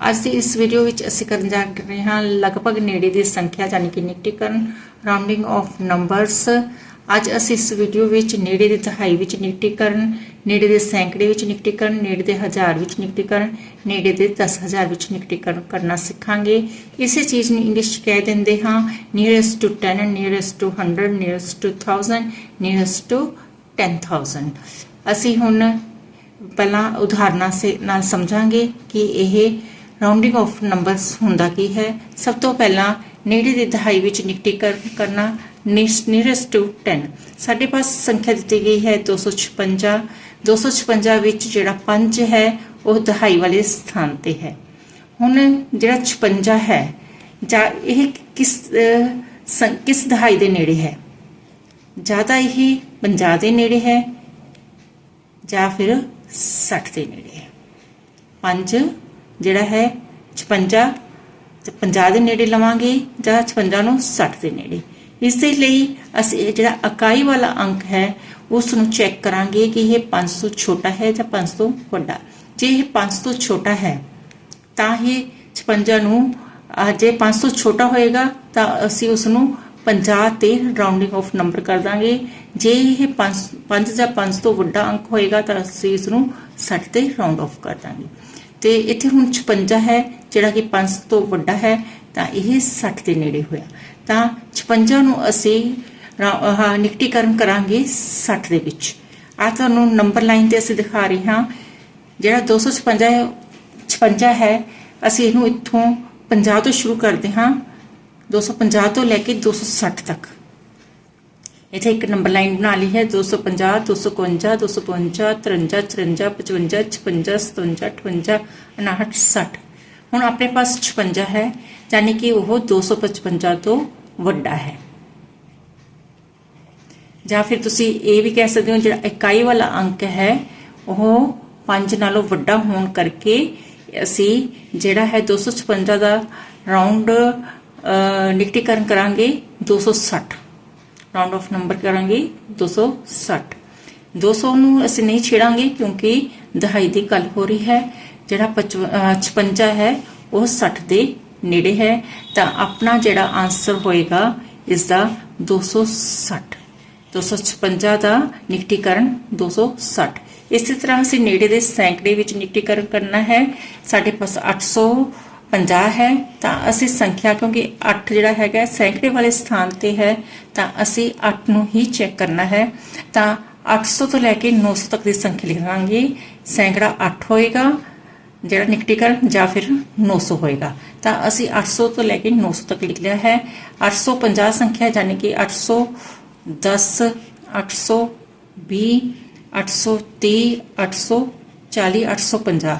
ਅੱਜ ਦੀ ਇਸ ਵੀਡੀਓ ਵਿੱਚ ਅਸੀਂ ਕਰਨ ਜਾ ਰਹੇ ਹਾਂ ਲਗਭਗ ਨੇੜੇ ਦੀ ਸੰਖਿਆ ਯਾਨੀ ਕਿ ਨਿਕਟੀਕਰਨ ਰਾਉਂਡਿੰਗ ਆਫ ਨੰਬਰਸ ਅੱਜ ਅਸੀਂ ਇਸ ਵੀਡੀਓ ਵਿੱਚ ਨੇੜੇ ਦੇ ਦਹਾਈ ਵਿੱਚ ਨਿਕਟੀਕਰਨ ਨੇੜੇ ਦੇ ਸੈਂਕੜੇ ਵਿੱਚ ਨਿਕਟੀਕਰਨ ਨੇੜੇ ਦੇ ਹਜ਼ਾਰ ਵਿੱਚ ਨਿਕਟੀਕਰਨ ਨੇੜੇ ਦੇ 10000 ਵਿੱਚ ਨਿਕਟੀਕਰਨ ਕਰਨਾ ਸਿੱਖਾਂਗੇ। ਇਸੇ ਚੀਜ਼ ਨੂੰ ਇੰਗਲਿਸ਼ 'ਚ ਕਹਿ ਦਿੰਦੇ ਹਾਂ nearest to 10 nearest to 100 nearest to 1000 nearest to 10000 ਅਸੀਂ ਹੁਣ ਪਹਿਲਾਂ ਉਦਾਹਰਨਾਂ ਸੇ ਨਾਲ ਸਮਝਾਂਗੇ ਕਿ ਇਹ ਰਾਉਂਡਿੰਗ ਆਫ ਨੰਬਰਸ ਹੁੰਦਾ ਕੀ ਹੈ? ਸਭ ਤੋਂ ਪਹਿਲਾਂ ਨੇੜੇ ਦੀ ਦਹਾਈ ਵਿੱਚ ਨਿਕਟੀਕਰਨ ਕਰਨਾ ਨੀਅਰੈਸਟ ਟੂ 10 ਸਾਡੇ ਪਾਸ ਸੰਖਿਆ ਦਿੱਤੀ ਗਈ ਹੈ 256 256 ਵਿੱਚ ਜਿਹੜਾ 5 ਹੈ, ਉਹ ਦਹਾਈ ਵਾਲੇ ਸਥਾਨ ਤੇ ਹੈ। ਹੁਣ ਜਿਹੜਾ 56 ਹੈ, ਜਾਂ ਇਹ ਕਿਸ ਕਿਸ ਦਹਾਈ ਦੇ ਨੇੜੇ ਹੈ? ਜਾਂ ਤਾਂ ਇਹ 50 ਦੇ ਨੇੜੇ ਹੈ, ਜਾਂ ਫਿਰ 60 ਦੇ ਨੇੜੇ ਹੈ। 5 ਜਿਹੜਾ ਹੈ 56 ਤੇ 50 ਦੇ ਨੇੜੇ ਲਵਾਂਗੇ ਜਾਂ 56 ਨੂੰ 60 ਦੇ ਨੇੜੇ। ਇਸ ਦੇ ਲਈ ਅਸੀਂ ਜਿਹੜਾ ਇਕਾਈ ਵਾਲਾ ਅੰਕ ਹੈ ਉਸ ਨੂੰ ਚੈੱਕ ਕਰਾਂਗੇ ਕਿ ਇਹ 500 ਛੋਟਾ ਹੈ ਜਾਂ 500 ਵੱਡਾ। ਜੇ ਇਹ 500 ਤੋਂ ਛੋਟਾ ਹੈ ਤਾਂ ਇਹ 56 ਨੂੰ ਅਹ, ਜੇ 500 ਛੋਟਾ ਹੋਏਗਾ ਤਾਂ ਅਸੀਂ ਉਸ ਨੂੰ 50 ਤੇ ਰਾਉਂਡਿੰਗ ਆਫ ਨੰਬਰ ਕਰ ਦਾਂਗੇ। ਜੇ ਇਹ 5 5 ਜਾਂ 5 ਤੋਂ ਵੱਡਾ ਅੰਕ ਹੋਏਗਾ ਤਾਂ ਅਸੀਂ ਇਸ ਨੂੰ 60 ਤੇ ਰਾਉਂਡ ਆਫ ਕਰ ਦਾਂਗੇ। ਤੇ ਇੱਥੇ ਹੁਣ 56 ਹੈ, ਜਿਹੜਾ ਕਿ 5 ਤੋਂ ਵੱਡਾ ਹੈ, ਤਾਂ ਇਹ 60 ਦੇ ਨੇੜੇ ਹੋਇਆ। ਤਾਂ 56 ਨੂੰ ਅਸੀਂ ਰਾ- ਨਿਕਟੀਕਰਨ ਕਰਾਂਗੇ 60 ਦੇ ਵਿੱਚ। ਆ ਤੁਹਾਨੂੰ ਨੰਬਰ ਲਾਈਨ ਤੇ ਅਸੀਂ ਦਿਖਾ ਰਹੇ ਹਾਂ। ਜਿਹੜਾ 256 ਹੈ 56 ਹੈ, ਅਸੀਂ ਇਹਨੂੰ ਇੱਥੋਂ 50 ਤੋਂ ਸ਼ੁਰੂ ਕਰਦੇ ਹਾਂ। 250 ਤੋਂ ਲੈ ਕੇ 260 ਤੱਕ। ਇੱਥੇ ਇੱਕ ਨੰਬਰ ਲਾਈਨ ਬਣਾ ਲਈ ਹੈ 250 251 255 53 54 55 56 57 58 59 60 ਹੁਣ ਆਪਣੇ ਪਾਸ 56 ਹੈ, ਯਾਨੀ ਕਿ ਉਹ 255 ਤੋਂ ਵੱਡਾ ਹੈ। ਜਾਂ ਫਿਰ ਤੁਸੀਂ ਇਹ ਵੀ ਕਹਿ ਸਕਦੇ ਹੋ, ਜਿਹੜਾ ਇਕਾਈ ਵਾਲਾ ਅੰਕ ਹੈ, ਉਹ 5 ਨਾਲੋਂ ਵੱਡਾ ਹੋਣ ਕਰਕੇ ਅਸੀਂ ਜਿਹੜਾ ਹੈ 256 ਦਾ ਰਾਉਂਡ ਨਿਕਟੀਕਰਨ ਕਰਾਂਗੇ 260 ਰਾਉਂਡ ਆਫ ਨੰਬਰ ਕਰਾਂਗੇ 260 200 ਨੂੰ ਅਸੀਂ ਨਹੀਂ ਛੇੜਾਂਗੇ ਕਿਉਂਕਿ ਦਹਾਈ ਦੀ ਗੱਲ ਹੋ ਰਹੀ ਹੈ। ਜਿਹੜਾ 55 ਹੈ, ਉਹ 60 ਦੇ ਨੇੜੇ ਹੈ। ਤਾਂ ਆਪਣਾ ਜਿਹੜਾ ਆਨਸਰ ਹੋਏਗਾ ਇਸ ਦਾ 260 256 ਦਾ ਨਿਕਟੀਕਰਨ 260 ਇਸੇ ਤਰ੍ਹਾਂ ਅਸੀਂ ਨੇੜੇ ਦੇ ਸੈਂਕੜੇ ਵਿੱਚ ਨਿਕਟੀਕਰਨ ਕਰਨਾ ਹੈ। ਸਾਡੇ ਪਾਸ 850 ਹੈ, ਤਾਂ ਅਸੀਂ ਸੰਖਿਆ ਕਿਉਂਕਿ 8 ਜਿਹੜਾ ਹੈਗਾ, ਸੈਂਕੜੇ ਵਾਲੇ ਸਥਾਨ ਤੇ ਹੈ, ਤਾਂ ਅਸੀਂ 8 ਨੂੰ ਹੀ ਚੈੱਕ ਕਰਨਾ ਹੈ। ਤਾਂ 800 ਤੋਂ ਲੈ ਕੇ 900 ਤੱਕ ਦੀ ਸੰਖਿਆ ਲਿਖਾਂਗੇ ਸੈਂਕੜਾ 8 ਹੋਏਗਾ, ਜਿਹੜਾ ਨਿਕਟੀਕਰਨ ਜਾਂ ਫਿਰ 900 ਹੋਏਗਾ। ਤਾਂ ਅਸੀਂ 800 ਤੋਂ ਲੈ ਕੇ 900 ਤੱਕ ਲਿਖ ਲਿਆ ਹੈ। 850 ਸੰਖਿਆ, ਯਾਨੀ ਕਿ 810 820 830 840 850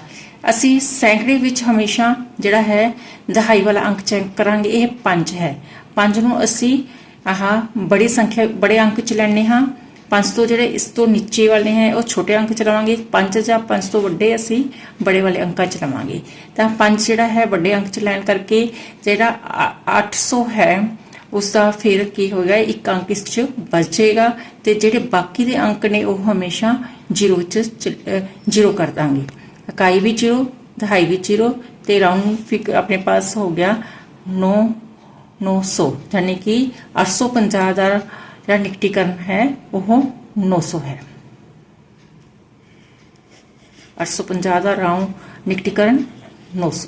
ਅਸੀਂ ਸੈਂਕੜੇ ਵਿੱਚ ਹਮੇਸ਼ਾ ਜਿਹੜਾ ਹੈ ਦਹਾਈ ਵਾਲਾ ਅੰਕ ਚੈੱਕ ਕਰਾਂਗੇ, ਇਹ 5 ਹੈ। 5 ਨੂੰ ਅਸੀਂ ਆਹ ਬੜੀ ਸੰਖਿਆ, ਬੜੇ ਅੰਕ ਚ ਲੈਣੇ ਹਾਂ। 5 ਤੋਂ ਜਿਹੜੇ ਇਸ ਤੋਂ ਨੀਚੇ ਵਾਲੇ ਹੈ, ਉਹ ਛੋਟੇ ਅੰਕ ਚ ਲਵਾਂਗੇ। 5 ਜਾਂ 5 ਤੋਂ ਵੱਡੇ ਅਸੀਂ ਬੜੇ ਵਾਲੇ ਅੰਕਾਂ ਚ ਲਵਾਂਗੇ। ਤਾਂ 5 ਜਿਹੜਾ ਹੈ, ਵੱਡੇ ਅੰਕ ਚ ਲੈਣ ਕਰਕੇ ਜਿਹੜਾ ਅ- 800 ਹੈ ਉਸ ਦਾ ਫਿਰ ਕੀ ਹੋਏਗਾ, ਇੱਕ ਅੰਕ ਇਸ ਚ ਬਚੇਗਾ ਤੇ ਜਿਹੜੇ ਬਾਕੀ ਦੇ ਅੰਕ ਨੇ, ਉਹ ਹਮੇਸ਼ਾ ਜ਼ੀਰੋ ਚ ਜੀਰੋ ਕਰ ਦਾਂਗੇ। ਇਕਾਈ ਵੀ 0 ਦਹਾਈ ਵੀ 0 ਤੇ ਰਾਉਂਡ ਫਿਕ ਆਪਣੇ ਪਾਸ ਹੋ ਗਿਆ 9 900 ਯਾਨੀ ਕਿ 850 ਦਾ ਜਿਹੜਾ ਨਿਕਟੀਕਰਨ ਹੈ, ਉਹ 900 ਹੈ। 850 ਦਾ ਰਾਉਂਡ ਨਿਕਟੀਕਰਨ 900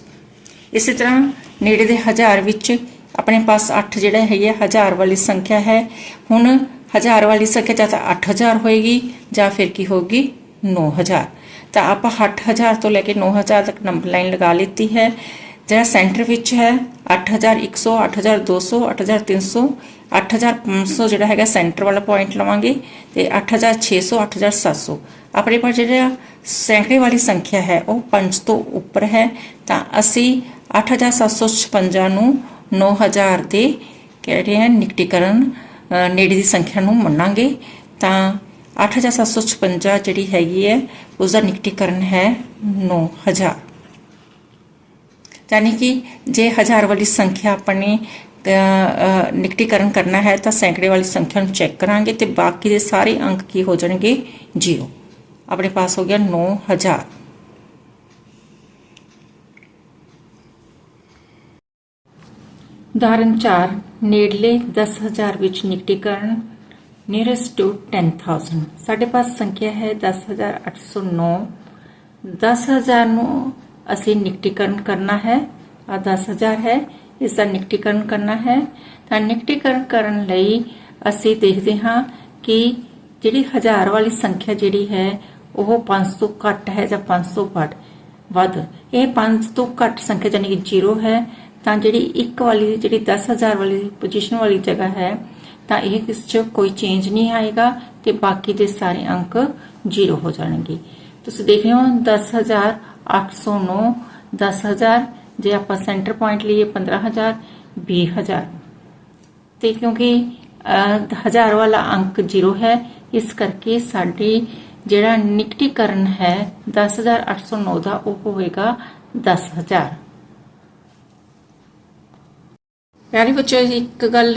ਇਸੇ ਤਰ੍ਹਾਂ ਨੇੜੇ ਦੇ ਹਜ਼ਾਰ ਵਿੱਚ ਆਪਣੇ ਪਾਸ 8 ਜਿਹੜਾ ਹੈਗਾ ਹਜ਼ਾਰ ਵਾਲੀ ਸੰਖਿਆ ਹੈ। ਹੁਣ ਹਜ਼ਾਰ ਵਾਲੀ ਸੰਖਿਆ ਜਾਂ ਤਾਂ 8000 ਹੋਏਗੀ ਜਾਂ ਫਿਰ ਕੀ ਹੋਗੀ 9000 ਤਾਂ ਆਪਾਂ 8000 ਤੋਂ ਲੈ ਕੇ 9000 ਤੱਕ ਨੰਬਰ ਲਾਈਨ ਲਗਾ ਲਿੱਤੀ ਹੈ। ਜਿਹੜਾ ਸੈਂਟਰ ਵਿੱਚ ਹੈ 8100 8200 8300 8500 ਜਿਹੜਾ ਹੈਗਾ ਸੈਂਟਰ ਵਾਲਾ ਪੁਆਇੰਟ ਲਵਾਂਗੇ ਤੇ 8600 8700 ਆਪਣੇ ਪਾਸ ਜਿਹੜਾ ਸੈਂਕੜੇ ਵਾਲੀ ਸੰਖਿਆ ਹੈ, ਉਹ 5 ਤੋਂ ਉੱਪਰ ਹੈ। ਤਾਂ ਅਸੀਂ 8756 ਨੂੰ 9000 ਦੇ ਕਹਿ ਰਹੇ ਹੈ ਨਿਕਟੀਕਰਨ ਨੇੜੇ ਦੀ ਸੰਖਿਆ ਨੂੰ ਮੰਨਾਂਗੇ। ਤਾਂ 8756 ਜਿਹੜੀ ਹੈਗੀ ਹੈ ਉਸ ਦਾ ਨਿਕਟੀਕਰਨ ਹੈ 9000 ਯਾਨੀ ਕਿ ਜੇ ਹਜ਼ਾਰ ਵਾਲੀ ਸੰਖਿਆ ਆਪਣੀ ਅ, ਨਿਕਟੀਕਰਨ ਕਰਨਾ ਹੈ ਤਾਂ ਸੈਂਕੜੇ ਵਾਲੀ ਸੰਖਿਆ ਨੂੰ ਚੈੱਕ ਕਰਾਂਗੇ ਤੇ ਬਾਕੀ ਦੇ ਸਾਰੇ ਅੰਕ ਕੀ ਹੋ ਜਾਣਗੇ? 0 ਆਪਣੇ ਪਾਸ ਹੋ ਗਿਆ 9000 ਉਦਾਹਰਨ 4 ਨੇੜਲੇ 10000 ਵਿੱਚ ਨਿਕਟੀਕਰਨ ਨੀਅਰੈਸਟ ਟੂ 10000 ਸਾਡੇ ਪਾਸ ਸੰਖਿਆ ਹੈ 10809 10000 ਨੂੰ। ਅਸੀਂ ਨਿਕਟੀਕਰਨ ਕਰਨਾ ਹੈ। ਆ 10000 ਹੈ, ਇਸ ਦਾ ਨਿਕਟੀਕਰਨ ਕਰਨਾ ਹੈ। ਤਾਂ ਨਿਕਟੀਕਰਨ ਕਰਨ ਲਈ ਅਸੀਂ ਦੇਖਦੇ ਹਾਂ ਕਿ ਜਿਹੜੀ ਹਜ਼ਾਰ ਵਾਲੀ ਸੰਖਿਆ ਜਿਹੜੀ ਹੈ, ਉਹ 500 ਘੱਟ ਹੈ ਜਾਂ 500 ਵੱਧ ਵੱਧ। ਇਹ 5 ਤੋਂ ਘੱਟ ਸੰਖਿਆ ਯਾਨੀ ਕਿ 0 ਹੈ। ਤਾਂ ਜਿਹੜੀ ਇੱਕ ਵਾਲੀ, ਜਿਹੜੀ 10000 ਵਾਲੀ ਪੋਜੀਸ਼ਨ ਵਾਲੀ ਜਗ੍ਹਾ ਹੈ ਤਾਂ ਇਹ ਇਸ 'ਚ ਕੋਈ ਚੇਂਜ ਨਹੀਂ ਆਏਗਾ ਤੇ ਬਾਕੀ ਦੇ ਸਾਰੇ ਅੰਕ 0 ਹੋ ਜਾਣਗੇ। ਤੁਸੀਂ ਦੇਖ ਰਹੇ ਹੋ 10809 10000 ਜੇ ਆਪਾਂ ਸੈਂਟਰ ਪੁਆਇੰਟ ਲਈਏ 15000 20000 ਤੇ ਕਿਉਂਕਿ ਹਜ਼ਾਰ ਵਾਲਾ ਅੰਕ 0 ਹੈ, ਇਸ ਕਰਕੇ ਸਾਡੀ ਜਿਹੜਾ ਨਿਕਟੀਕਰਨ ਹੈ 10809 ਦਾ, ਉਹ ਹੋਏਗਾ 10000 ਪਿਆਰੇ ਬੱਚੋ ਇੱਕ ਗੱਲ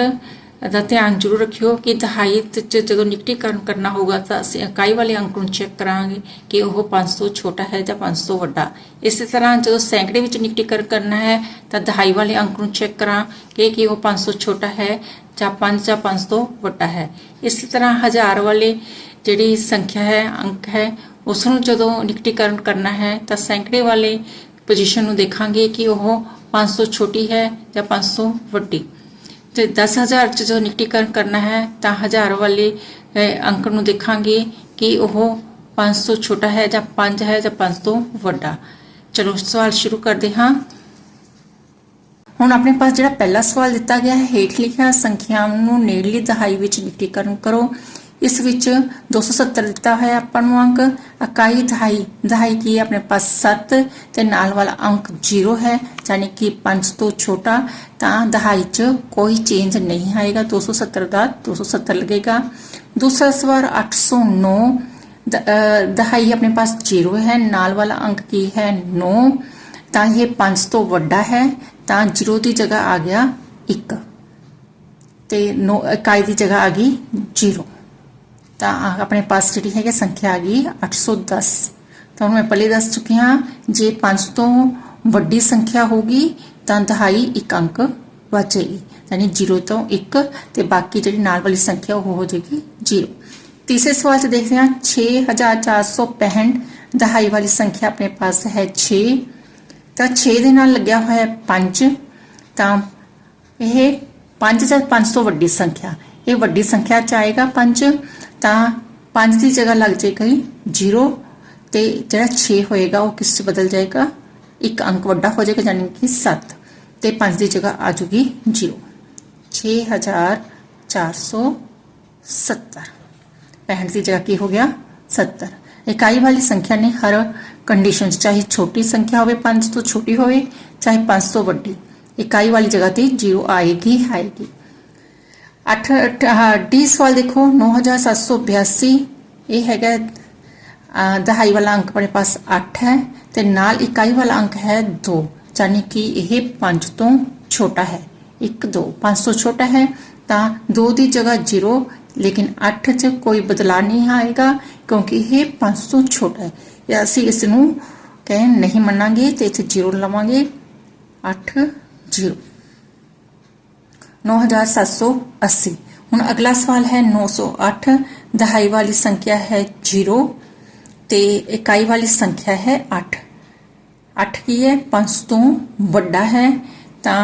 ਦਾ ਧਿਆਨ ਜ਼ਰੂਰ ਰੱਖਿਓ ਕਿ ਦਹਾਈ ਚ ਜਦੋਂ ਨਿਕਟੀਕਰਨ ਕਰਨਾ ਹੋਗਾ ਤਾਂ ਅਸੀਂ ਇਕਾਈ ਵਾਲੇ ਅੰਕ ਨੂੰ ਚੈੱਕ ਕਰਾਂਗੇ ਕਿ ਉਹ 500 ਛੋਟਾ ਹੈ ਜਾਂ 500 ਵੱਡਾ। ਇਸੇ ਤਰ੍ਹਾਂ ਜਦੋਂ ਸੈਂਕੜੇ ਵਿੱਚ ਨਿਕਟੀਕਰਨ ਕਰਨਾ ਹੈ ਤਾਂ ਦਹਾਈ ਵਾਲੇ ਅੰਕ ਨੂੰ ਚੈੱਕ ਕਰਾਂਗੇ ਕਿ ਉਹ 500 ਛੋਟਾ ਹੈ ਜਾਂ 5 ਜਾਂ 500 ਵੱਡਾ ਹੈ। ਇਸੇ ਤਰ੍ਹਾਂ ਹਜ਼ਾਰ ਵਾਲੇ ਜਿਹੜੀ ਸੰਖਿਆ ਹੈ, ਅੰਕ ਹੈ ਉਸ ਨੂੰ ਜਦੋਂ ਨਿਕਟੀਕਰਨ ਕਰਨਾ ਹੈ ਤਾਂ ਸੈਂਕੜੇ ਵਾਲੇ ਪੋਜੀਸ਼ਨ ਨੂੰ ਦੇਖਾਂਗੇ ਕਿ ਉਹ 500 ਛੋਟੀ ਹੈ ਜਾਂ 500 ਵੱਡੀ। ਤੇ 10000 ਚ ਜਦੋਂ ਨਿਕਟੀਕਰਨ ਕਰਨਾ ਹੈ ਤਾਂ ਹਜ਼ਾਰ ਵਾਲੇ ਅਹ, ਅੰਕ ਨੂੰ ਦੇਖਾਂਗੇ ਕਿ ਉਹ 500 ਛੋਟਾ ਹੈ ਜਾਂ 5 ਹੈ ਜਾਂ 500 ਵੱਡਾ। ਚਲੋ ਸਵਾਲ ਸ਼ੁਰੂ ਕਰਦੇ ਹਾਂ। ਹੁਣ ਆਪਣੇ ਪਾਸ ਜਿਹੜਾ ਪਹਿਲਾ ਸਵਾਲ ਦਿੱਤਾ ਗਿਆ ਹੈ ਹੇਠ ਲਿਖਿਆ ਸੰਖਿਆਵਾਂ ਨੂੰ ਨੇੜਲੀ ਦਹਾਈ ਵਿੱਚ ਨਿਕਟੀਕਰਨ ਕਰੋ। ਇਸ ਵਿੱਚ 270 ਦਿੱਤਾ ਹੋਇਆ ਆਪਾਂ ਨੂੰ ਅੰਕ, ਇਕਾਈ, ਦਹਾਈ। ਦਹਾਈ ਕੀ ਹੈ? ਆਪਣੇ ਪਾਸ 7 ਤੇ ਨਾਲ ਵਾਲਾ ਅੰਕ 0 ਹੈ, ਯਾਨੀ ਕਿ 5 ਤੋਂ ਛੋਟਾ, ਤਾਂ ਦਹਾਈ 'ਚ ਕੋਈ ਚੇਂਜ ਨਹੀਂ ਆਏਗਾ। 270 ਦਾ 270 ਲੱਗੇਗਾ। ਦੂਸਰਾ ਸਵਾਲ 809 ਦ- ਅਹ, ਦਹਾਈ ਆਪਣੇ ਪਾਸ 0 ਹੈ, ਨਾਲ ਵਾਲਾ ਅੰਕ ਕੀ ਹੈ? 9 ਤਾਂ ਇਹ 5 ਤੋਂ ਵੱਡਾ ਹੈ, ਤਾਂ 0 ਦੀ ਜਗ੍ਹਾ ਆ ਗਿਆ 1 ਤੇ 9 ਇਕਾਈ ਦੀ ਜਗ੍ਹਾ ਆ ਗਈ 0 ਤਾਂ ਆ- ਆਪਣੇ ਪਾਸ ਜਿਹੜੀ ਹੈਗੀ ਸੰਖਿਆ ਆ ਗਈ 810 ਤਾਂ ਹੁਣ ਮੈਂ ਪਹਿਲੇ ਦੱਸ ਚੁੱਕੀ ਹਾਂ ਜੇ 5 ਤੋਂ ਵੱਡੀ ਸੰਖਿਆ ਹੋਗੀ ਤਾਂ ਦਹਾਈ ਇੱਕ ਅੰਕ ਬਚੇਗੀ ਯਾਨੀ 0 ਤੋਂ 1 ਤੇ ਬਾਕੀ ਜਿਹੜੀ ਨਾਲ ਵਾਲੀ ਸੰਖਿਆ ਉਹ ਹੋ ਜਾਏਗੀ 0 ਤੀਸਰੇ ਸਵਾਲ 'ਚ ਦੇਖਦੇ ਹਾਂ 6465 ਦਹਾਈ ਵਾਲੀ ਸੰਖਿਆ ਆਪਣੇ ਪਾਸ ਹੈ 6 ਤਾਂ 6 ਦੇ ਨਾਲ ਲੱਗਿਆ ਹੋਇਆ 5 ਤਾਂ ਇਹ 5 ਜਾਂ 5 ਤੋਂ ਵੱਡੀ ਸੰਖਿਆ ਇਹ ਵੱਡੀ ਸੰਖਿਆ ਚ ਆਏਗਾ 5 ਤਾਂ 5 ਦੀ ਜਗ੍ਹਾ ਲੱਗ ਜਾਏਗਾ 0 ਤੇ ਜਿਹੜਾ 6 ਹੋਏਗਾ ਉਹ ਕਿਸ ਚ ਬਦਲ ਜਾਏਗਾ? ਇੱਕ ਅੰਕ ਵੱਡਾ ਹੋ ਜਾਏਗਾ ਯਾਨੀ ਕਿ 7 ਤੇ 5 ਦੀ ਜਗ੍ਹਾ ਆ ਜੂਗੀ 0 6470 65 ਦੀ ਜਗ੍ਹਾ ਕੀ ਹੋ ਗਿਆ? 70 ਇਕਾਈ ਵਾਲੀ ਸੰਖਿਆ ਨੇ ਹਰ ਕੰਡੀਸ਼ਨ 'ਚ ਚਾਹੇ ਛੋਟੀ ਸੰਖਿਆ ਹੋਵੇ 5 ਤੋਂ ਛੋਟੀ ਹੋਵੇ, ਚਾਹੇ 5 ਤੋਂ ਵੱਡੀ। ਇਕਾਈ ਵਾਲੀ ਜਗ੍ਹਾ ਤੇ 0 ਆਏਗੀ ਆਏਗੀ। 8 ਡੀ ਸਵਾਲ ਦੇਖੋ 9782 ਇਹ ਹੈਗਾ ਅਹ, ਦਹਾਈ ਵਾਲਾ ਅੰਕ ਆਪਣੇ ਪਾਸ 8 ਹੈ ਤੇ ਨਾਲ ਇਕਾਈ ਵਾਲਾ ਅੰਕ ਹੈ 2 ਯਾਨੀ ਕਿ ਇਹ 5 ਤੋਂ ਛੋਟਾ ਹੈ 1 2 5 ਤੋਂ ਛੋਟਾ ਹੈ ਤਾਂ 2 ਦੀ ਜਗ੍ਹਾ 0 ਲੇਕਿਨ 8 ਚ ਕੋਈ ਬਦਲਾਅ ਨਹੀਂ ਆਏਗਾ ਕਿਉਂਕਿ ਇਹ 5 ਤੋਂ ਛੋਟਾ ਹੈ ਇਹ ਅਸੀਂ ਇਸ ਨੂੰ ਕਹਿ ਨਹੀਂ ਮੰਨਾਂਗੇ ਤੇ ਇੱਥੇ 0 ਲਵਾਂਗੇ 8 0 9780 ਹੁਣ ਅਗਲਾ ਸਵਾਲ ਹੈ 908 ਦਹਾਈ ਵਾਲੀ ਸੰਖਿਆ ਹੈ 0 ਤੇ ਇਕਾਈ ਵਾਲੀ ਸੰਖਿਆ ਹੈ 8 8 ਕੀ ਹੈ? 5 ਤੋਂ ਵੱਡਾ ਹੈ ਤਾਂ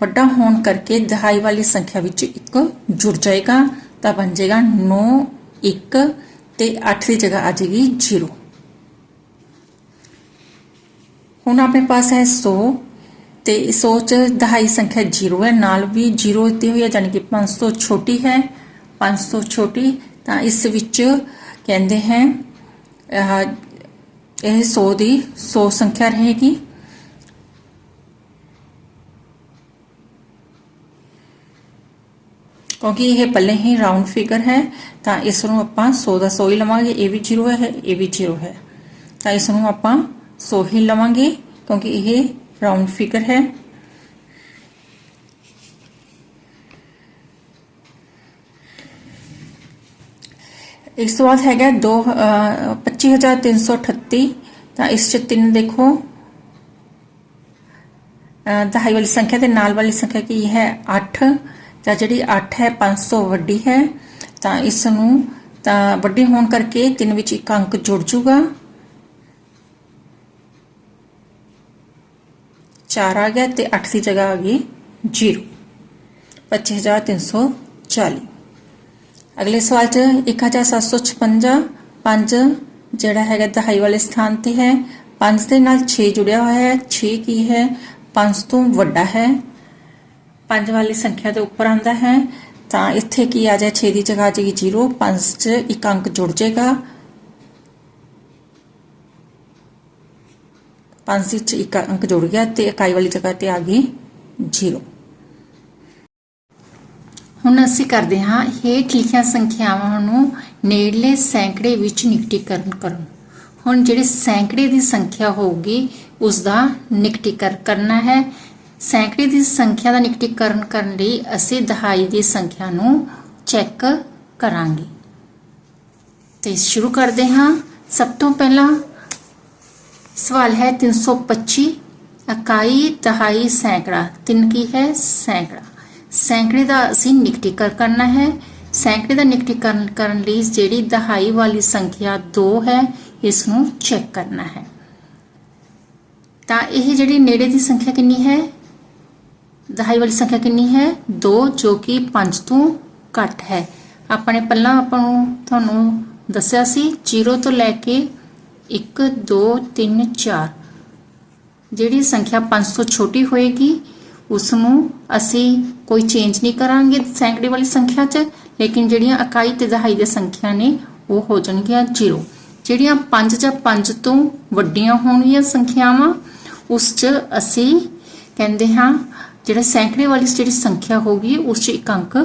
ਵੱਡਾ ਹੋਣ ਕਰਕੇ ਦਹਾਈ ਵਾਲੀ ਸੰਖਿਆ ਵਿੱਚ ਇੱਕ ਜੁੜ ਜਾਏਗਾ ਤਾਂ ਬਣ ਜਾਏਗਾ 9 1 ਤੇ 8 ਦੀ ਜਗ੍ਹਾ ਆ ਜਾਏਗੀ 0 ਹੁਣ ਆਪਣੇ ਪਾਸ ਹੈ 100 ਤੇ 100 ਚ ਦਹਾਈ ਸੰਖਿਆ 0 ਹੈ ਨਾਲ ਵੀ 0 ਦਿੱਤੀ ਹੋਈ ਹੈ ਯਾਨੀ ਕਿ 500 ਛੋਟੀ ਹੈ 500 ਛੋਟੀ ਤਾਂ ਇਸ ਵਿੱਚ ਕਹਿੰਦੇ ਹੈ ਆਹ, ਇਹ 100 ਦੀ 100 ਸੰਖਿਆ ਰਹੇਗੀ। ਕਿਉਂਕਿ ਇਹ ਪਹਿਲੇ ਹੀ ਰਾਉਂਡ ਫਿਗਰ ਹੈ ਤਾਂ ਇਸ ਨੂੰ ਆਪਾਂ 100 ਦਾ 100 ਹੀ ਲਵਾਂਗੇ ਇਹ ਵੀ 0 ਹੈ ਇਹ ਵੀ 0 ਹੈ। ਤਾਂ ਇਸ ਨੂੰ ਆਪਾਂ 100 ਹੀ ਲਵਾਂਗੇ ਕਿਉਂਕਿ ਇਹ ਰਾਉਂਡ ਫਿਗਰ ਹੈ ਇਸ ਤੋਂ ਬਾਅਦ ਹੈਗਾ 2 25338 ਤਾਂ ਇਸ ਚ ਤਿੰਨ ਦੇਖੋ ਦਹਾਈ ਵਾਲੀ ਸੰਖਿਆ ਤੇ ਨਾਲ ਵਾਲੀ ਸੰਖਿਆ ਕੀ ਹੈ 8 ਤਾਂ ਜਿਹੜੀ 8 ਹੈ 500 ਵੱਡੀ ਹੈ ਤਾਂ ਇਸ ਨੂੰ ਤਾਂ ਵੱਡੀ ਹੋਣ ਕਰਕੇ ਤਿੰਨ ਵਿੱਚ ਇੱਕ ਅੰਕ ਜੁੜ ਜੂਗਾ 4 ਆ ਗਿਆ ਤੇ 8 ਦੀ ਜਗ੍ਹਾ ਆ ਗਈ 0 25340 ਅਗਲੇ ਸਵਾਲ 'ਚ 1756 5 ਜਿਹੜਾ ਹੈਗਾ ਦਹਾਈ ਵਾਲੇ ਸਥਾਨ ਤੇ ਹੈ 5 ਦੇ ਨਾਲ 6 ਜੁੜਿਆ ਹੋਇਆ ਹੈ 6 ਕੀ ਹੈ 5 ਤੋਂ ਵੱਡਾ ਹੈ 5 ਵਾਲੀ ਸੰਖਿਆ ਦੇ ਉੱਪਰ ਆਂਦਾ ਹੈ ਤਾਂ ਇੱਥੇ ਕੀ ਆ ਜਾਏ 6 ਦੀ ਜਗ੍ਹਾ ਆ ਜਾਏਗੀ 0 5 'ਚ ਇੱਕ ਅੰਕ ਜੁੜ ਜਾਏਗਾ 5 ਵਿੱਚ ਇੱਕ ਅੰਕ ਜੁੜ ਗਿਆ ਤੇ ਇਕਾਈ ਵਾਲੀ ਜਗ੍ਹਾ ਤੇ ਆ ਗਈ 0 ਹੁਣ ਅਸੀਂ ਕਰਦੇ ਹਾਂ ਹੇਠ ਲਿਖੀਆਂ ਸੰਖਿਆਵਾਂ ਨੂੰ ਨੇੜਲੇ ਸੈਂਕੜੇ ਵਿੱਚ ਨਿਕਟੀਕਰਨ ਕਰੋ ਹੁਣ ਜਿਹੜੀ ਸੈਂਕੜੇ ਦੀ ਸੰਖਿਆ ਹੋਊਗੀ ਉਸ ਦਾ ਨਿਕਟੀਕਰਨ ਕਰਨਾ ਹੈ। ਸੈਂਕੜੇ ਦੀ ਸੰਖਿਆ ਦਾ ਨਿਕਟੀਕਰਨ ਕਰਨ ਲਈ ਅਸੀਂ ਦਹਾਈ ਦੀ ਸੰਖਿਆ ਨੂੰ ਚੈੱਕ ਕਰਾਂਗੇ। ਤੇ ਸ਼ੁਰੂ ਕਰਦੇ ਹਾਂ। ਸਭ ਤੋਂ ਪਹਿਲਾਂ ਸਵਾਲ ਹੈ 325 ਇਕਾਈ ਦਹਾਈ ਸੈਂਕੜਾ। ਤਿੰਨ ਕੀ ਹੈ? ਸੈਂਕੜਾ। ਸੈਂਕੜੇ ਦਾ ਅਸੀਂ ਨਿਕਟੀਕਰਨ ਕਰਨਾ ਹੈ। ਸੈਂਕੜੇ ਦਾ ਨਿਕਟੀਕਰਨ ਕਰਨ ਲਈ ਜਿਹੜੀ ਦਹਾਈ ਵਾਲੀ ਸੰਖਿਆ 2 ਹੈ ਇਸ ਨੂੰ ਚੈੱਕ ਕਰਨਾ ਹੈ। ਤਾਂ ਇਹ ਜਿਹੜੀ ਨੇੜੇ ਦੀ ਸੰਖਿਆ ਕਿੰਨੀ ਹੈ? ਦਹਾਈ ਵਾਲੀ ਸੰਖਿਆ ਕਿੰਨੀ ਹੈ? 2 ਜੋ ਕਿ 5 ਤੋਂ ਘੱਟ ਹੈ। ਆਪਾਂ ਨੇ ਪਹਿਲਾਂ ਆਪਾਂ ਨੂੰ ਤੁਹਾਨੂੰ ਦੱਸਿਆ ਸੀ 0 ਤੋਂ ਲੈ ਕੇ 1 2 3 4 ਜਿਹੜੀ ਸੰਖਿਆ 5 ਤੋਂ ਛੋਟੀ ਹੋਏਗੀ ਉਸ ਨੂੰ ਅਸੀਂ ਕੋਈ ਚੇਂਜ ਨਹੀਂ ਕਰਾਂਗੇ ਸੈਂਕੜੇ ਵਾਲੀ ਸੰਖਿਆ 'ਚ, ਲੇਕਿਨ ਜਿਹੜੀਆਂ ਇਕਾਈ ਤੇ ਦਹਾਈ ਦੀਆਂ ਸੰਖਿਆ ਨੇ, ਉਹ ਹੋ ਜਾਣਗੀਆਂ 0 ਜਿਹੜੀਆਂ 5 ਜਾਂ 5 ਤੋਂ ਵੱਡੀਆਂ ਹੋਣਗੀਆਂ ਸੰਖਿਆਵਾਂ, ਉਸ 'ਚ ਅਸੀਂ ਕਹਿੰਦੇ ਹਾਂ, ਜਿਹੜਾ ਸੈਂਕੜੇ ਵਾਲੀ ਜਿਹੜੀ ਸੰਖਿਆ ਹੋਗੀ ਉਸ 'ਚ ਇੱਕ ਅੰਕ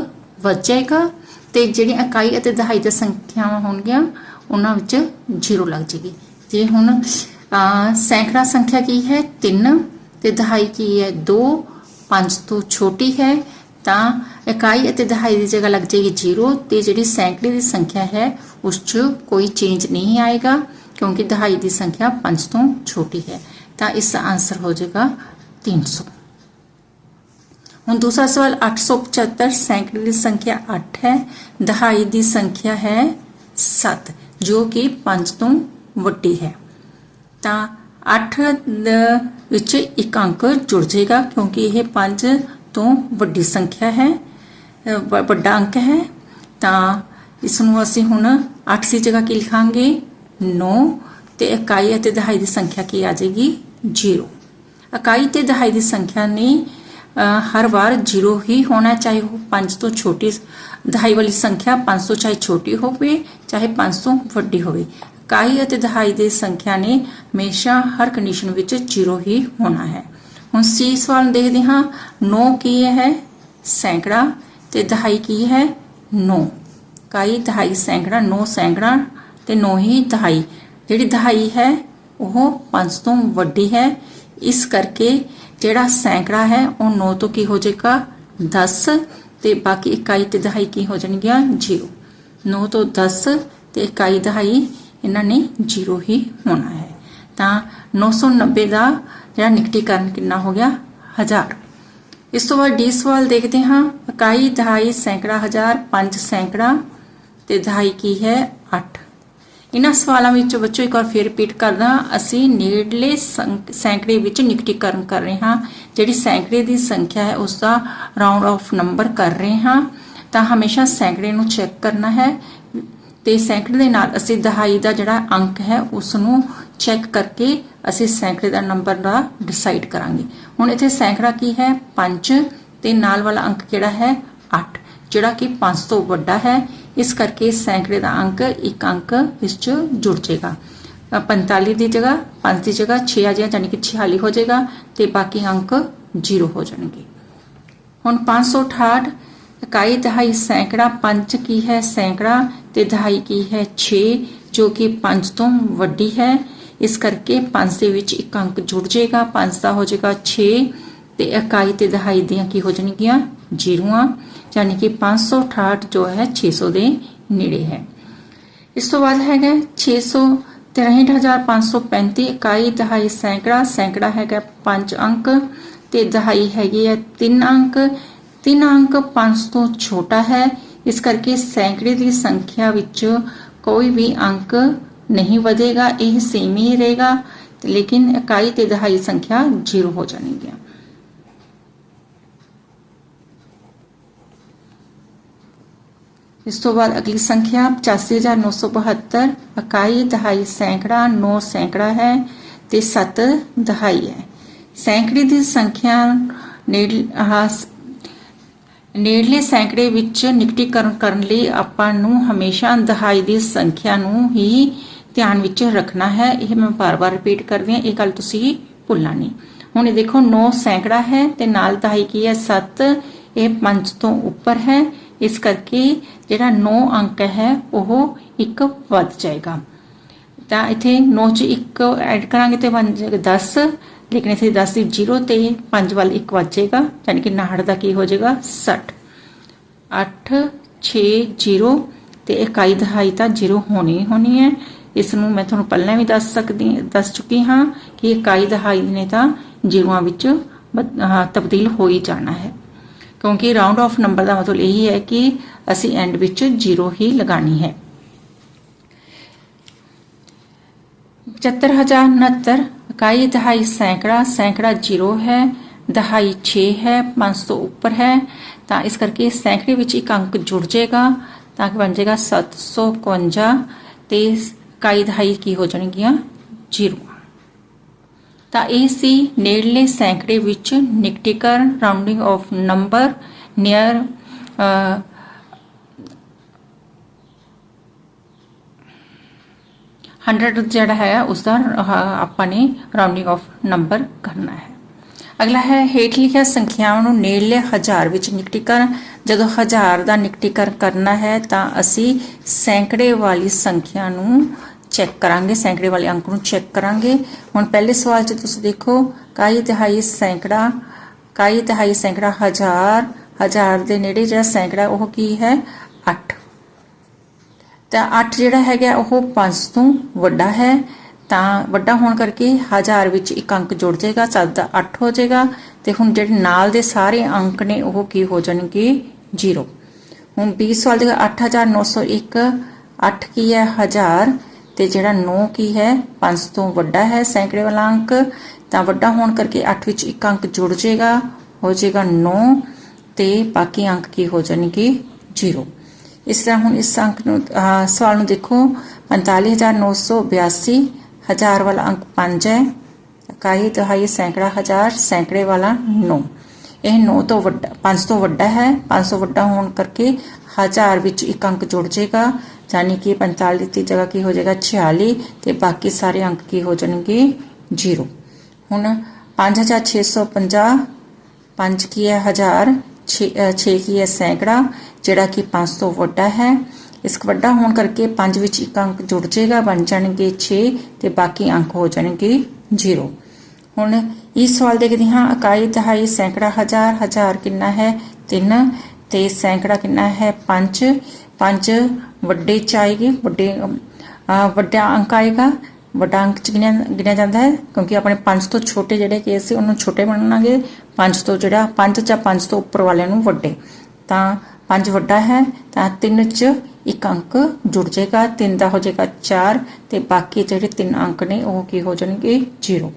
ਵੱਧ ਜਾਏਗਾ ਤੇ ਜਿਹੜੀਆਂ ਇਕਾਈ ਅਤੇ ਦਹਾਈ ਦੀਆਂ ਸੰਖਿਆਵਾਂ ਹੋਣਗੀਆਂ, ਉਹਨਾਂ ਵਿੱਚ 0 ਲੱਗ ਜੇਗੀ ਜੇ ਹੁਣ ਅਹ, ਸੈਂਕੜਾ ਸੰਖਿਆ ਕੀ ਹੈ 3 ਤੇ ਦਹਾਈ ਕੀ ਹੈ 2 5 ਤੋਂ ਛੋਟੀ ਹੈ ਤਾਂ ਇਕਾਈ ਅਤੇ ਦਹਾਈ ਦੀ ਜਗ੍ਹਾ ਲੱਗ ਜਾਏਗੀ 0 ਤੇ ਜਿਹੜੀ ਸੈਂਕੜੇ ਦੀ ਸੰਖਿਆ ਹੈ ਉਸ 'ਚ ਕੋਈ ਚੇਂਜ ਨਹੀਂ ਆਏਗਾ ਕਿਉਂਕਿ ਦਹਾਈ ਦੀ ਸੰਖਿਆ 5 ਤੋਂ ਛੋਟੀ ਹੈ ਤਾਂ ਇਸ ਦਾ ਆਨਸਰ ਹੋ ਜਾਏਗਾ 300 ਹੁਣ ਦੂਸਰਾ ਸਵਾਲ 875 ਸੈਂਕੜੇ ਦੀ ਸੰਖਿਆ 8 ਹੈ ਦਹਾਈ ਦੀ ਸੰਖਿਆ ਹੈ 7 ਜੋ ਕਿ 5 ਤੋਂ ਵੱਡੀ ਹੈ। ਤਾਂ 8 ਵਿੱਚ ਇੱਕ ਅੰਕ ਜੁੜ ਜਾਏਗਾ ਕਿਉਂਕਿ ਇਹ 5 ਤੋਂ ਵੱਡੀ ਸੰਖਿਆ ਹੈ ਵੱਡਾ ਅੰਕ ਹੈ। ਤਾਂ ਇਸ ਨੂੰ ਅਸੀਂ ਹੁਣ 8 ਦੀ ਜਗ੍ਹਾ ਕੀ ਲਿਖਾਂਗੇ? 9 ਤੇ ਇਕਾਈ ਅਤੇ ਦਹਾਈ ਦੀ ਸੰਖਿਆ ਕੀ ਆ ਜਾਏਗੀ? 0 ਇਕਾਈ ਤੇ ਦਹਾਈ ਦੀ ਸੰਖਿਆ ਨੇ ਹਰ ਵਾਰ 0 ਹੀ ਹੋਣਾ ਚਾਹੇ ਉਹ 5 ਤੋਂ ਛੋਟੀ ਦਹਾਈ ਵਾਲੀ ਸੰਖਿਆ 5 ਤੋਂ ਚਾਹੇ ਛੋਟੀ ਹੋਵੇ, ਚਾਹੇ 5 ਤੋਂ ਵੱਡੀ ਹੋਵੇ। ਇਕਾਈ ਅਤੇ ਦਹਾਈ ਦੇ ਸੰਖਿਆ ਨੇ ਹਮੇਸ਼ਾ ਹਰ ਕੰਡੀਸ਼ਨ ਵਿੱਚ 0 ਹੀ ਹੋਣਾ ਹੈ। ਹੁਣ ਸੀ ਸਵਾਲ ਨੂੰ ਦੇਖਦੇ ਹਾਂ। 9 ਕੀ ਹੈ? ਸੈਂਕੜਾ। ਤੇ ਦਹਾਈ ਕੀ ਹੈ? 9 ਇਕਾਈ ਦਹਾਈ, ਸੈਂਕੜਾ 9 ਸੈਂਕੜਾ ਤੇ 9 ਹੀ ਦਹਾਈ। ਜਿਹੜੀ ਦਹਾਈ ਹੈ, ਉਹ 5 ਤੋਂ ਵੱਡੀ ਹੈ। ਇਸ ਕਰਕੇ ਜਿਹੜਾ ਸੈਂਕੜਾ ਹੈ, ਉਹ 9 ਤੋਂ ਕੀ ਹੋ ਜਾਏਗਾ? 10 ਤੇ ਬਾਕੀ ਇਕਾਈ ਤੇ ਦਹਾਈ ਕੀ ਹੋ ਜਾਣਗੀਆਂ? 0 9 ਤੋਂ 10 ਤੇ ਇਕਾਈ ਦਹਾਈ ਇਹਨਾਂ ਨੇ 0 ਹੀ ਹੋਣਾ ਹੈ। ਤਾਂ 990 ਦਾ ਜਿਹੜਾ ਨਿਕਟੀਕਰਨ ਕਿੰਨਾ ਹੋ ਗਿਆ? 1000 ਇਸ ਤੋਂ ਬਾਅਦ ਡੀ ਸਵਾਲ ਦੇਖਦੇ ਹਾਂ। ਇਕਾਈ, ਦਹਾਈ, ਸੈਂਕੜਾ, ਹਜ਼ਾਰ, ਪੰਜ ਸੈਂਕੜਾ ਤੇ ਦਹਾਈ ਕੀ ਹੈ? 8 ਇਹਨਾਂ ਸਵਾਲਾਂ ਵਿੱਚ ਬੱਚੋ ਇੱਕ ਵਾਰ ਫਿਰ ਰਿਪੀਟ ਕਰਦਾ ਅਸੀਂ ਨੇੜਲੇ ਸੈਂਕੜੇ ਵਿੱਚ ਨਿਕਟੀਕਰਨ ਕਰ ਰਹੇ ਹਾਂ। ਜਿਹੜੀ ਸੈਂਕੜੇ ਦੀ ਸੰਖਿਆ ਹੈ ਉਸ ਦਾ ਰਾਉਂਡ ਆਫ ਨੰਬਰ ਕਰ ਰਹੇ ਹਾਂ। ਤਾਂ ਹਮੇਸ਼ਾ ਸੈਂਕੜੇ ਨੂੰ ਚੈੱਕ ਕਰਨਾ ਹੈ। ਤੇ ਸੈਂਕੜੇ ਦੇ ਨਾਲ ਅਸੀਂ ਦਹਾਈ ਦਾ ਜਿਹੜਾ ਅੰਕ ਹੈ ਉਸ ਨੂੰ ਚੈੱਕ ਕਰਕੇ ਅਸੀਂ ਸੈਂਕੜੇ ਦਾ ਨੰਬਰ ਦਾ ਡਿਸਾਈਡ ਕਰਾਂਗੇ। ਹੁਣ ਇੱਥੇ ਸੈਂਕੜਾ ਕੀ ਹੈ? 5 ਤੇ ਨਾਲ ਵਾਲਾ ਅੰਕ ਕਿਹੜਾ ਹੈ? 8 ਜਿਹੜਾ ਕਿ 5 ਤੋਂ ਵੱਡਾ ਹੈ। ਇਸ ਕਰਕੇ ਸੈਂਕੜੇ ਦਾ ਅੰਕ ਇੱਕ ਅੰਕ ਵਿੱਚ ਜੁੜ ਜਾਏਗਾ। ਅ, 45 ਦੀ ਜਗ੍ਹਾ 5 ਦੀ ਜਗ੍ਹਾ 6 ਆ ਜਾਏਗਾ ਯਾਨੀ ਕਿ 46 ਹੋ ਜਾਏਗਾ ਤੇ ਬਾਕੀ ਅੰਕ 0 ਹੋ ਜਾਣਗੇ। ਹੁਣ 568 ਇਕਾਈ ਦਹਾਈ ਸੈਂਕੜਾ 5 ਕੀ ਹੈ? ਸੈਂਕੜਾ ਤੇ ਦਹਾਈ ਕੀ ਹੈ? 6 ਜੋ ਕਿ 5 ਤੋਂ ਵੱਡੀ ਹੈ। ਇਸ ਕਰਕੇ 5 ਦੇ ਵਿੱਚ ਇੱਕ ਅੰਕ ਜੁੜ ਜਾਏਗਾ 5 ਦਾ ਹੋ ਜਾਏਗਾ 6 ਤੇ ਇਕਾਈ ਤੇ ਦਹਾਈ ਦੀਆਂ ਕੀ ਹੋ ਜਾਣਗੀਆਂ? ਜ਼ੀਰੋਆਂ, ਯਾਨੀ ਕਿ 568 ਜੋ ਹੈ 600 ਦੇ ਨੇੜੇ ਹੈ। ਇਸ ਤੋਂ ਬਾਅਦ ਹੈਗਾ 600 63535 ਇਕਾਈ, ਦਹਾਈ ਸੈਂਕੜਾ ਸੈਂਕੜਾ ਹੈਗਾ 5 ਅੰਕ ਤੇ ਦਹਾਈ ਹੈਗੀ ਹੈ 3 ਅੰਕ 3 ਅੰਕ 5 ਤੋਂ ਛੋਟਾ ਹੈ। ਇਸ ਕਰਕੇ ਸੈਂਕੜੇ ਦੀ ਸੰਖਿਆ ਵਿੱਚ ਕੋਈ ਵੀ ਅੰਕ ਨਹੀਂ ਵਧੇਗਾ ਇਹ ਸੇਮ ਹੀ ਰਹੇਗਾ ਤੇ ਲੇਕਿਨ ਇਕਾਈ ਤੇ ਦਹਾਈ ਸੰਖਿਆ 0 ਹੋ ਜਾਣਗੀਆਂ ਇਸ ਤੋਂ ਬਾਅਦ ਅਗਲੀ ਸੰਖਿਆ 85972 ਇਕਾਈ ਦਹਾਈ ਸੈਂਕੜਾ 9 ਸੈਂਕੜਾ ਹੈ ਤੇ 7 ਦਹਾਈ ਹੈ ਸੈਂਕੜੇ ਦੀ ਸੰਖਿਆ ਨੇੜ- ਆਹ ਨੇੜਲੇ ਸੈਂਕੜੇ ਵਿੱਚ ਨਿਕਟੀਕਰਨ ਕਰਨ ਲਈ ਆਪਾਂ ਨੂੰ ਹਮੇਸ਼ਾ ਦਹਾਈ ਦੀ ਸੰਖਿਆ ਨੂੰ ਹੀ ਧਿਆਨ ਵਿੱਚ ਰੱਖਣਾ ਹੈ। ਇਹ ਮੈਂ ਬਾਰ-ਬਾਰ ਰਿਪੀਟ ਕਰਦੀ ਹਾਂ, ਇਹ ਗੱਲ ਤੁਸੀਂ ਭੁੱਲਣਾ ਨਹੀਂ। ਹੁਣ ਇਹ ਦੇਖੋ 9 ਸੈਂਕੜਾ ਹੈ ਤੇ ਨਾਲ ਦਹਾਈ ਕੀ ਹੈ? 7 ਇਹ 5 ਤੋਂ ਉੱਪਰ ਹੈ। ਇਸ ਕਰਕੇ ਜਿਹੜਾ 9 ਅੰਕ ਹੈ, ਉਹ ਇੱਕ ਵੱਧ ਜਾਏਗਾ। ਤਾਂ ਇੱਥੇ 9 ਚ 1 ਐਡ ਕਰਾਂਗੇ ਤੇ ਬਣ ਜਾਏਗਾ 10 ਲੇਕਿਨ ਇੱਥੇ 10 ਦੀ 0 ਤੇ 5 ਵੱਲ 1 ਵੱਜੇਗਾ, ਯਾਨੀ ਕਿ 59 ਦਾ ਕੀ ਹੋ ਜਾਏਗਾ? 60 8 6 0 ਤੇ ਇਕਾਈ ਦਹਾਈ ਤਾਂ 0 ਹੋਣੀ ਹੋਣੀ ਹੈ। ਇਸ ਨੂੰ ਮੈਂ ਤੁਹਾਨੂੰ ਪਹਿਲਾਂ ਵੀ ਦੱਸ ਸਕਦੀ, ਦੱਸ ਚੁੱਕੀ ਹਾਂ ਕਿ ਇਕਾਈ ਦਹਾਈ ਨੇ ਤਾਂ ਜ਼ੀਰੋਆਂ ਵਿੱਚ ਤਬਦੀਲ ਹੋ ਹੀ ਜਾਣਾ ਹੈ। ਕਿਉਂਕਿ ਰਾਉਂਡ ਆਫ ਨੰਬਰ ਦਾ ਮਤਲਬ ਇਹੀ ਹੈ ਕਿ ਅਸੀਂ ਐਂਡ ਵਿੱਚ 0 ਹੀ ਲਗਾਣੀ ਹੈ। 75069 ਇਕਾਈ ਦਹਾਈ ਸੈਂਕੜਾ ਸੈਂਕੜਾ 0 ਹੈ, ਦਹਾਈ 6 ਹੈ 500 ਤੋਂ ਉੱਪਰ ਹੈ। ਤਾਂ ਇਸ ਕਰਕੇ ਸੈਂਕੜੇ ਵਿੱਚ ਇੱਕ ਅੰਕ ਜੁੜ ਜਾਏਗਾ, ਤਾਂ ਕਿ ਬਣ ਜਾਏਗਾ 751 ਤੇ ਇਕਾਈ, ਦਹਾਈ ਕੀ ਹੋ ਜਾਣਗੀਆਂ? 0 ਤਾਂ ਇਹ ਸੀ ਨੇੜਲੇ ਸੈਂਕੜੇ ਵਿੱਚ ਨਿਕਟੀਕਰਨ ਰਾਉਂਡਿੰਗ ਆਫ ਨੰਬਰ, ਨੀਅਰ 100 ਜਿਹੜਾ ਹੈ ਉਸ ਦਾ ਆਪਾਂ ਨੇ ਰਾਉਂਡਿੰਗ ਆਫ ਨੰਬਰ ਕਰਨਾ ਹੈ। ਅਗਲਾ ਹੈ, ਹੇਠ ਲਿਖਿਆ ਸੰਖਿਆਵਾਂ ਨੂੰ ਨੇੜਲੇ ਹਜ਼ਾਰ ਵਿੱਚ ਨਿਕਟੀਕਰਨ। ਜਦੋਂ ਹਜ਼ਾਰ ਦਾ ਨਿਕਟੀਕਰਨ ਕਰਨਾ ਹੈ, ਤਾਂ ਅਸੀਂ ਸੈਂਕੜੇ ਵਾਲੀ ਸੰਖਿਆ ਨੂੰ ਚੈੱਕ ਕਰਾਂਗੇ, ਸੈਂਕੜੇ ਵਾਲੇ ਅੰਕ ਨੂੰ ਚੈੱਕ ਕਰਾਂਗੇ। ਹੁਣ ਪਹਿਲੇ ਸਵਾਲ 'ਚ ਤੁਸੀਂ ਦੇਖੋ ਕਾਈ ਤਿਹਾਈ ਸੈਂਕੜਾ ਕਾਈ ਤਿਹਾਈ ਸੈਂਕੜਾ ਹਜ਼ਾਰ ਹਜ਼ਾਰ ਦੇ ਨੇੜੇ ਜਿਹੜਾ ਸੈਂਕੜਾ, ਉਹ ਕੀ ਹੈ? 8 ਤਾਂ 8 ਜਿਹੜਾ ਹੈਗਾ ਉਹ 5 ਤੋਂ ਵੱਡਾ ਹੈ। ਤਾਂ ਵੱਡਾ ਹੋਣ ਕਰਕੇ ਹਜ਼ਾਰ ਵਿੱਚ ਇੱਕ ਅੰਕ ਜੁੜ ਜਾਏਗਾ, ਸੱਤ ਦਾ 8 ਹੋ ਜਾਏਗਾ। ਤੇ ਹੁਣ ਜਿਹੜੇ ਨਾਲ ਦੇ ਸਾਰੇ ਅੰਕ ਨੇ ਉਹ ਕੀ ਹੋ ਜਾਣਗੇ? 0 ਹੁਣ 20 ਸਵਾਲ ਦੇ 8901 8 ਕੀ ਹੈ? ਹਜ਼ਾਰ। ਤੇ ਜਿਹੜਾ 9 ਕੀ ਹੈ? 5 ਤੋਂ ਵੱਡਾ ਹੈ ਸੈਂਕੜੇ ਵਾਲਾ ਅੰਕ। ਤਾਂ ਵੱਡਾ ਹੋਣ ਕਰਕੇ 8 ਵਿੱਚ ਇੱਕ ਅੰਕ ਜੁੜ ਜਾਏਗਾ, ਹੋ ਜਾਏਗਾ 9 ਤੇ ਬਾਕੀ ਅੰਕ ਕੀ ਹੋ ਜਾਣਗੇ? 0 ਇਸ ਤਰ੍ਹਾਂ ਹੁਣ ਇਸ ਅੰਕ ਨੂੰ ਸਵਾਲ ਨੂੰ ਦੇਖੋ। 45982 ਹਜ਼ਾਰ ਵਾਲਾ ਅੰਕ 5 ਹੈ। ਇਕਾਈ ਦਹਾਈ ਸੈਂਕੜਾ ਹਜ਼ਾਰ, ਸੈਂਕੜੇ ਵਾਲਾ 9 ਇਹ 9 ਤੋਂ ਵੱਡਾ 5 ਤੋਂ ਵੱਡਾ ਹੈ। 500 ਵੱਡਾ ਹੋਣ ਕਰਕੇ ਹਜ਼ਾਰ ਵਿੱਚ ਇੱਕ ਅੰਕ ਜੁੜ ਜਾਏਗਾ। ਯਾਨੀ ਕਿ 45 ਦੀ ਜਗ੍ਹਾ ਕੀ ਹੋ ਜਾਏਗਾ? 46 ਤੇ ਬਾਕੀ ਸਾਰੇ ਅੰਕ ਕੀ ਹੋ ਜਾਣਗੇ? 0 ਹੁਣ 5650 5 ਕੀ ਹੈ? ਹਜ਼ਾਰ। 6 ਕੀ ਹੈ ਸੈਂਕੜਾ, ਜਿਹੜਾ ਕਿ 5 ਤੋਂ ਵੱਡਾ ਹੈ। ਇਸ ਵੱਡਾ ਹੋਣ ਕਰਕੇ 5 ਵਿੱਚ ਇੱਕ ਅੰਕ ਜੁੜ ਜਾਏਗਾ, ਬਣ ਜਾਣਗੇ 6 ਤੇ ਬਾਕੀ ਅੰਕ ਹੋ ਜਾਣਗੇ 0 ਹੁਣ ਇਸ ਸਵਾਲ ਦੇਖਦੇ ਹਾਂ, ਇਕਾਈ ਦਹਾਈ ਸੈਂਕੜਾ ਹਜ਼ਾਰ ਹਜ਼ਾਰ ਕਿੰਨਾ ਹੈ? 3 ਤੇ ਸੈਂਕੜਾ ਕਿੰਨਾ ਹੈ? 5 5 ਵੱਡੇ ਚ ਆਏਗੇ, ਵੱਡੇ ਵੱਡਾ ਅੰਕ ਆਏਗਾ। ਵੱਡਾ ਅੰਕ ਚ ਗਿਣਿਆ ਗਿਣਿਆ ਜਾਂਦਾ ਹੈ, ਕਿਉਂਕਿ ਆਪਣੇ 5 ਤੋਂ ਛੋਟੇ ਜਿਹੜੇ ਕੇਸ ਸੀ, ਉਹਨੂੰ ਛੋਟੇ ਬਣਾਂਗੇ। 5 ਤੋਂ ਜਿਹੜਾ 5 ਜਾਂ 5 ਤੋਂ ਉੱਪਰ ਵਾਲਿਆਂ ਨੂੰ ਵੱਡੇ। ਤਾਂ 5 ਵੱਡਾ ਹੈ, ਤਾਂ 3 ਚ ਇੱਕ ਅੰਕ ਜੁੜ ਜਾਏਗਾ। 3 ਦਾ ਹੋ ਜਾਏਗਾ 4 ਤੇ ਬਾਕੀ ਜਿਹੜੇ ਤਿੰਨ ਅੰਕ ਨੇ, ਉਹ ਕੀ ਹੋ ਜਾਣਗੇ? 0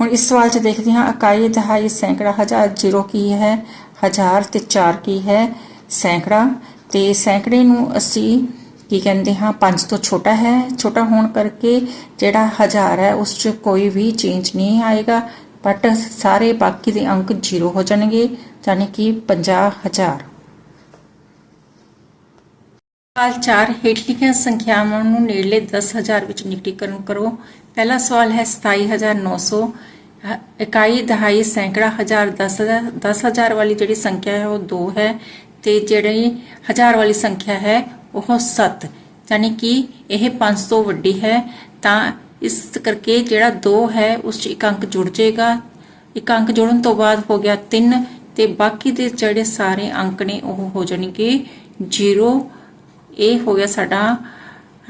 ਹੁਣ ਇਸ ਸਵਾਲ 'ਚ ਦੇਖਦੇ ਹਾਂ, ਇਕਾਈ ਦਹਾਈ ਸੈਂਕੜਾ ਹਜ਼ਾਰ 0 ਕੀ ਹੈ? ਹਜ਼ਾਰ ਤੇ 4 ਕੀ ਹੈ? ਸੈਂਕੜਾ। ਤੇ ਸੈਂਕੜੇ ਨੂੰ ਅਸੀਂ ਕੀ ਕਹਿੰਦੇ ਹਾਂ 5 ਤੋਂ ਛੋਟਾ ਹੈ। ਛੋਟਾ ਹੋਣ ਕਰਕੇ ਜਿਹੜਾ ਹਜ਼ਾਰ ਹੈ, ਉਸ 'ਚ ਕੋਈ ਵੀ ਚੇਂਜ ਨਹੀਂ ਆਏਗਾ ਬਟ ਸਾਰੇ ਬਾਕੀ ਦੇ ਅੰਕ 0 ਹੋ ਜਾਣਗੇ ਯਾਨੀ ਕਿ 50000 ਸਵਾਲ 4 ਹੇਠ ਲਿਖੀਆਂ ਸੰਖਿਆਵਾਂ ਨੂੰ ਨੇੜਲੇ 10000 ਵਿੱਚ ਨਿਕਟੀਕਰਨ ਕਰੋ। ਪਹਿਲਾ ਸਵਾਲ ਹੈ 27900 ਹ- ਇਕਾਈ ਦਹਾਈ ਸੈਂਕੜਾ ਹਜ਼ਾਰ 10000 10000 ਵਾਲੀ ਜਿਹੜੀ ਸੰਖਿਆ ਹੈ, ਉਹ 2 ਹੈ, ਤੇ ਜਿਹੜੀ ਹਜ਼ਾਰ ਵਾਲੀ ਸੰਖਿਆ ਹੈ ਉਹ 7 ਯਾਨੀ ਕਿ ਇਹ 5 ਤੋਂ ਵੱਡੀ ਹੈ, ਤਾਂ ਇਸ ਕਰਕੇ ਜਿਹੜਾ 2 ਹੈ, ਉਸ 'ਚ ਇੱਕ ਅੰਕ ਜੁੜ ਜਾਏਗਾ। ਇੱਕ ਅੰਕ ਜੁੜਨ ਤੋਂ ਬਾਅਦ ਹੋ ਗਿਆ 3 ਤੇ ਬਾਕੀ ਦੇ ਜਿਹੜੇ ਸਾਰੇ ਅੰਕ ਨੇ ਉਹ ਹੋ ਜਾਣਗੇ 0 ਇਹ ਹੋ ਗਿਆ ਸਾਡਾ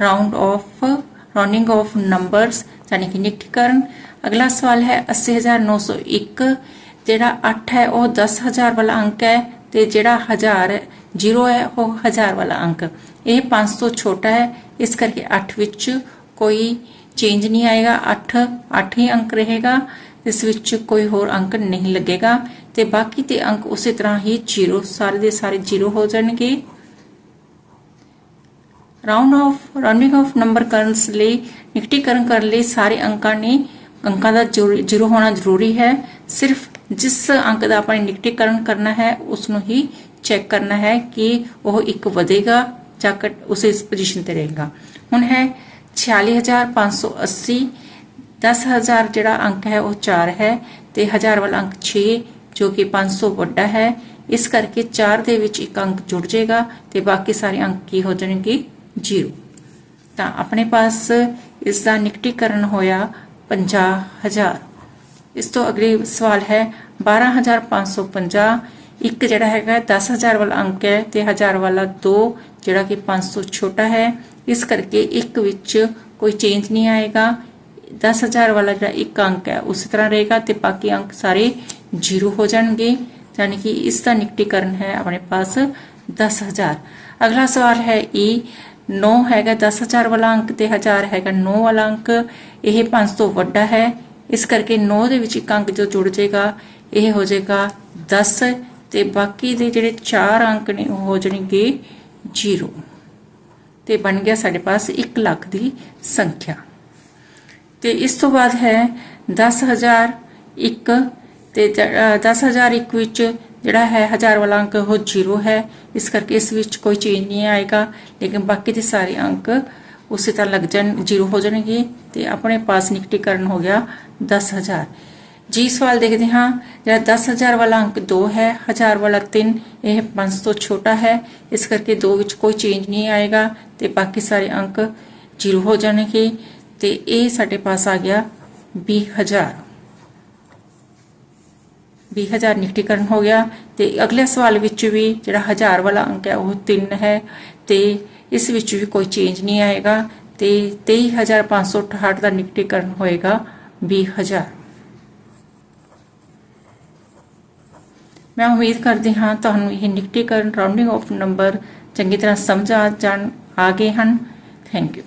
round off rounding off numbers ਯਾਨੀ ਕਿ ਨਿਕਟੀਕਰਨ ਅਗਲਾ ਸਵਾਲ ਹੈ 80901 ਜਿਹੜਾ 8 ਹੈ, ਉਹ 10000 ਵਾਲਾ ਅੰਕ ਹੈ ਤੇ ਜਿਹੜਾ 1000 0 ਹੈ, ਉਹ 1000 ਵਾਲਾ ਅੰਕ। ਇਹ 500 ਤੋਂ ਛੋਟਾ ਹੈ। ਇਸ ਕਰਕੇ 8 ਵਿੱਚ ਕੋਈ ਚੇਂਜ ਨਹੀਂ ਆਏਗਾ। 8 8 ਹੀ ਅੰਕ ਰਹੇਗਾ। ਇਸ ਵਿੱਚ ਕੋਈ ਹੋਰ ਅੰਕ ਨਹੀਂ ਲੱਗੇਗਾ। ਤੇ ਬਾਕੀ ਤੇ ਅੰਕ ਉਸੇ ਤਰ੍ਹਾਂ ਹੀ 0 ਸਾਰੇ ਦੇ ਸਾਰੇ 0 ਹੋ ਜਾਣਗੇ। Round off rounding off number ਕਰਨ ਲਈ ਨਿਕਟੀਕਰਨ ਕਰਨ ਲਈ ਸਾਰੇ ਅੰਕਾਂ ਨੇ ਅੰਕਾਂ ਦਾ ਜ਼ੀਰੋ ਹੋਣਾ ਜ਼ਰੂਰੀ ਹੈ। ਸਿਰਫ ਜਿਸ ਅੰਕ ਦਾ ਆਪਾਂ ਨੇ ਨਿਕਟੀਕਰਨ ਕਰਨਾ ਹੈ ਉਸ ਨੂੰ ਹੀ ਚੈੱਕ ਕਰਨਾ ਹੈ ਕਿ ਉਹ ਇੱਕ ਵਧੇਗਾ ਜਾਂ ਘਟ ਉਸੇ ਪੋਜੀਸ਼ਨ ਤੇ ਰਹੇਗਾ। ਹੁਣ ਹੈ 46580 10000 ਜਿਹੜਾ ਅੰਕ ਹੈ ਉਹ 4 ਹੈ ਤੇ 1000 ਵਾਲਾ ਅੰਕ 6 ਜੋ ਕਿ 500 ਵੱਡਾ ਹੈ। ਇਸ ਕਰਕੇ 4 ਦੇ ਵਿੱਚ ਇੱਕ ਅੰਕ ਜੁੜ ਜਾਏਗਾ ਤੇ ਬਾਕੀ ਸਾਰੇ ਅੰਕ ਕੀ ਹੋ ਜਾਣਗੇ? 0 ਤਾਂ ਆਪਣੇ ਪਾਸ ਇਸ ਦਾ ਨਿਕਟੀਕਰਨ ਹੋਇਆ 50000 ਇਸ ਤੋਂ ਅਗਲੇ ਸਵਾਲ ਹੈ 12550 ਇੱਕ ਜਿਹੜਾ ਹੈਗਾ 10000 ਵਾਲਾ ਅੰਕ ਹੈ ਤੇ 1000 ਵਾਲਾ 2 ਜਿਹੜਾ ਕਿ 500 ਛੋਟਾ ਹੈ ਇਸ ਕਰਕੇ ਇੱਕ ਵਿੱਚ ਕੋਈ ਚੇਂਜ ਨਹੀਂ ਆਏਗਾ 10000 ਵਾਲਾ ਜਿਹੜਾ ਇੱਕ ਅੰਕ ਹੈ ਉਸੇ ਤਰ੍ਹਾਂ ਰਹੇਗਾ ਤੇ ਬਾਕੀ ਅੰਕ ਸਾਰੇ 0 ਹੋ ਜਾਣਗੇ ਯਾਨੀ ਕਿ ਇਸ ਦਾ ਨਿਕਟੀਕਰਨ ਹੈ ਆਪਣੇ ਪਾਸ 10000 ਅਗਲਾ ਸਵਾਲ ਹੈ E 9 ਹੈਗਾ 10000 ਵਾਲਾ ਅੰਕ ਤੇ 1000 ਹੈਗਾ 9 ਵਾਲਾ ਅੰਕ ਇਹ 5 ਤੋਂ ਵੱਡਾ ਹੈ ਇਸ ਕਰਕੇ 9 ਦੇ ਵਿੱਚ ਇੱਕ ਅੰਕ ਜੋ ਜੁੜ ਜਾਏਗਾ ਇਹ ਹੋ ਜਾਏਗਾ 10 ਤੇ ਬਾਕੀ ਦੇ ਜਿਹੜੇ 4 ਅੰਕ ਨੇ ਉਹ ਹੋ ਜਾਣਗੇ 0 ਤੇ ਬਣ ਗਿਆ ਸਾਡੇ ਪਾਸ 1 ਲੱਖ ਦੀ ਸੰਖਿਆ। ਤੇ ਇਸ ਤੋਂ ਬਾਅਦ ਹੈ 10001 ਤੇ 10001 ਵਿੱਚ ਜਿਹੜਾ ਹੈ ਹਜ਼ਾਰ ਵਾਲਾ ਅੰਕ ਉਹ 0 ਹੈ। ਇਸ ਕਰਕੇ ਇਸ ਵਿੱਚ ਕੋਈ ਚੇਂਜ ਨਹੀਂ ਆਏਗਾ। ਲੇਕਿਨ ਬਾਕੀ ਦੇ ਸਾਰੇ ਅੰਕ ਉਸੇ ਤਰ੍ਹਾਂ ਲੱਗ ਜਾਣ 0 ਹੋ ਜਾਣਗੇ ਤੇ ਆਪਣੇ ਪਾਸ ਨਿਕਟੀਕਰਨ ਹੋ ਗਿਆ 10000 ਜੀ ਸਵਾਲ ਦੇਖਦੇ ਹਾਂ। ਜਿਹੜਾ 10000 ਵਾਲਾ ਅੰਕ 2 ਹੈ 1000 ਵਾਲਾ 3 ਇਹ 5 ਤੋਂ ਛੋਟਾ ਹੈ। ਇਸ ਕਰਕੇ 2 ਵਿੱਚ ਕੋਈ ਚੇਂਜ ਨਹੀਂ ਆਏਗਾ ਤੇ ਬਾਕੀ ਸਾਰੇ ਅੰਕ 0 ਹੋ ਜਾਣਗੇ ਤੇ ਇਹ ਸਾਡੇ ਪਾਸ ਆ ਗਿਆ 20000 20000 ਨਿਕਟੀਕਰਨ ਹੋ ਗਿਆ ਤੇ ਅਗਲੇ ਸਵਾਲ ਵਿੱਚ ਵੀ ਜਿਹੜਾ 1000 ਵਾਲਾ ਅੰਕ ਹੈ, ਉਹ 3 ਹੈ ਤੇ ਇਸ ਵਿੱਚ ਵੀ ਕੋਈ ਚੇਂਜ ਨਹੀਂ ਆਏਗਾ ਤੇ 23568 ਦਾ ਨਿਕਟੀਕਰਨ ਹੋਏਗਾ 20000 ਮੈਂ ਉਮੀਦ ਕਰਦੀ ਹਾਂ ਤੁਹਾਨੂੰ ਇਹ ਨਿਕਟੀਕਰਨ ਰਾਉਂਡਿੰਗ ਆਫ ਨੰਬਰ ਚੰਗੀ ਤਰ੍ਹਾਂ ਸਮਝ ਆ ਜਾਣ, ਆ ਗਏ ਹਨ। Thank you